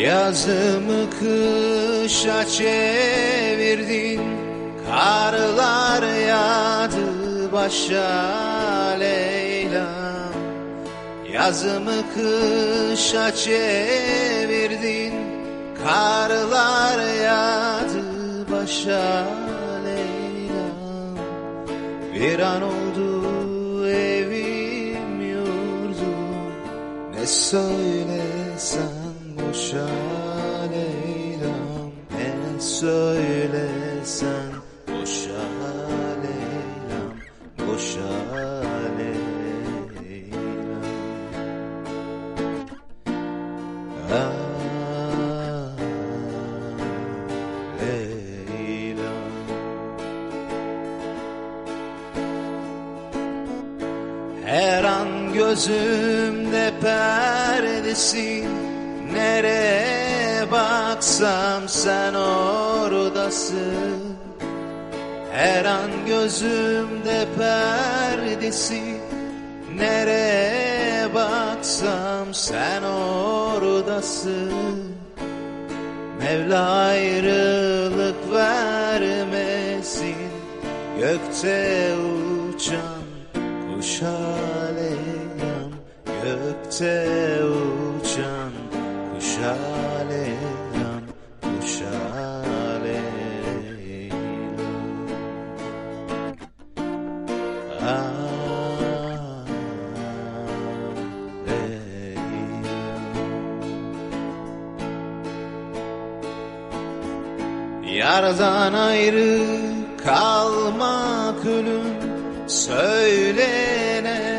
Yazımı kışa çevirdin Karlar yağdı başa Leyla'm Yazımı kışa çevirdin Karlar yağdı başa Leyla'm Bir an oldu evim yurdum Ne söylesem boşa Leyla'm Ne söylesen boşa Leyla'm Her an gözümde perdesin Nereye baksam sen oradasın. Her an gözümde perdesin Nereye baksam sen oradasın. Mevla ayrılık vermesin. Gökte uçan kuş aleyham Gökte Yardan ayrı kalmak ölüm Söyle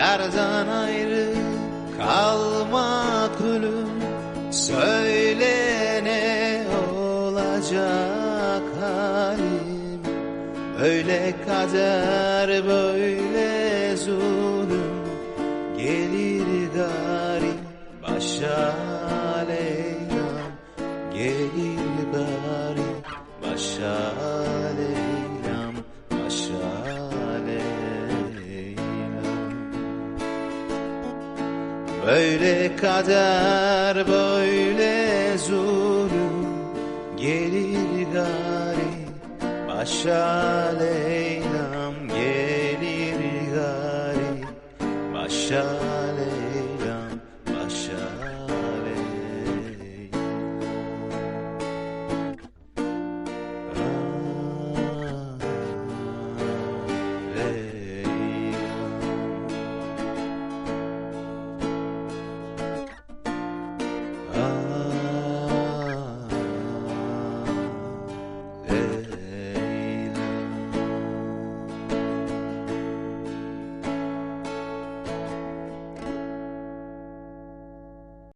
Yardan ayrı kalmak ölüm. Söyle ne olacak halim? Öyle kader böyle zulüm. Gelir garip başa Leyla'm. Gelir garip başa Böyle kader böyle zulüm Gelir garip başa Leyla'm Gelir garip başa